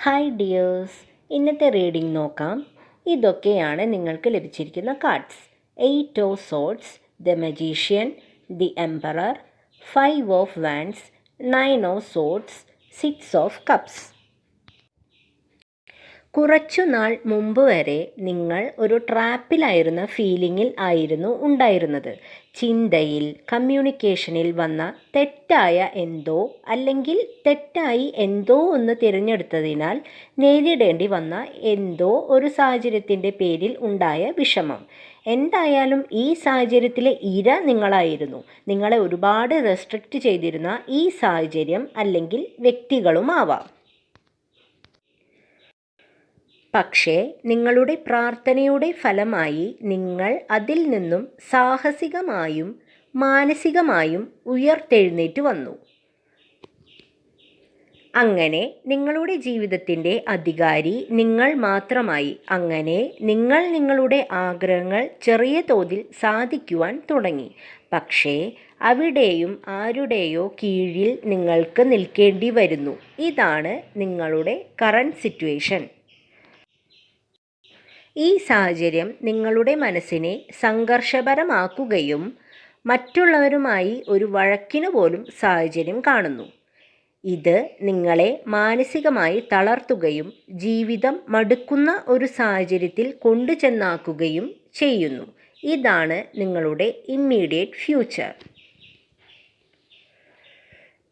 Hi dears ഇന്നത്തെ reading നോക്കാം. ഇതൊക്കെയാണ് നിങ്ങൾക്ക് ലഭിച്ചിരിക്കുന്ന cards eight of swords the magician the emperor five of wands nine of swords six of cups കുറച്ചു നാൾ മുമ്പ് വരെ നിങ്ങൾ ഒരു ട്രാപ്പിലായിരുന്ന ഫീലിങ്ങിൽ ആയിരുന്നു ഉണ്ടായിരുന്നത്. ചിന്തയിൽ കമ്മ്യൂണിക്കേഷനിൽ വന്ന തെറ്റായ എന്തോ അല്ലെങ്കിൽ തെറ്റായി എന്തോ ഒന്ന് തിരഞ്ഞെടുത്തതിനാൽ നേരിടേണ്ടി വന്ന എന്തോ ഒരു സാഹചര്യത്തിന്റെ പേരിൽ ഉണ്ടായ വിഷമം. എന്തായാലും ഈ സാഹചര്യത്തിലെ ഇര നിങ്ങളായിരുന്നു. നിങ്ങളെ ഒരുപാട് റെസ്ട്രിക്റ്റ് ചെയ്തിരുന്ന ഈ സാഹചര്യം അല്ലെങ്കിൽ വ്യക്തികളുമാവാം. പക്ഷേ നിങ്ങളുടെ പ്രാർത്ഥനയുടെ ഫലമായി നിങ്ങൾ അതിൽ നിന്നും സാഹസികമായും മാനസികമായും ഉയർത്തെഴുന്നേറ്റ് വന്നു. അങ്ങനെ നിങ്ങളുടെ ജീവിതത്തിന്റെ അധികാരി നിങ്ങൾ മാത്രമായി. അങ്ങനെ നിങ്ങൾ നിങ്ങളുടെ ആഗ്രഹങ്ങൾ ചെറിയ തോതിൽ സാധിക്കുവാൻ തുടങ്ങി. പക്ഷേ അവിടെയും ആരുടെയോ കീഴിൽ നിങ്ങൾക്ക് നിൽക്കേണ്ടി വരുന്നു. ഇതാണ് നിങ്ങളുടെ കറണ്ട് സിറ്റുവേഷൻ ഈ സാഹചര്യം നിങ്ങളുടെ മനസ്സിനെ സംഘർഷപരമാക്കുകയും മറ്റുള്ളവരുമായി ഒരു വഴക്കിനു പോലും സാഹചര്യം കാണുന്നു. ഇത് നിങ്ങളെ മാനസികമായി തളർത്തുകയും ജീവിതം മടുക്കുന്ന ഒരു സാഹചര്യത്തിൽ കൊണ്ടുചെന്നാക്കുകയും ചെയ്യുന്നു. ഇതാണ് നിങ്ങളുടെ ഇമ്മീഡിയറ്റ് ഫ്യൂച്ചർ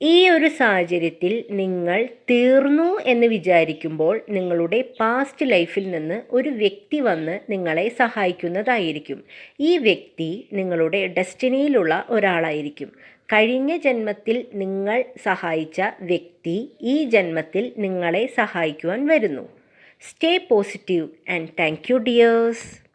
ഈ ഒരു സാഹചര്യത്തിൽ നിങ്ങൾ തീർന്നു എന്ന് വിചാരിക്കുമ്പോൾ നിങ്ങളുടെ പാസ്റ്റ് ലൈഫിൽ നിന്ന് ഒരു വ്യക്തി വന്ന് നിങ്ങളെ സഹായിക്കുന്നതായിരിക്കും. ഈ വ്യക്തി നിങ്ങളുടെ ഡെസ്റ്റിനിയിലുള്ള ഒരാളായിരിക്കും. കഴിഞ്ഞ ജന്മത്തിൽ നിങ്ങൾ സഹായിച്ച വ്യക്തി ഈ ജന്മത്തിൽ നിങ്ങളെ സഹായിക്കുവാൻ വരുന്നു. Stay positive and thank you dears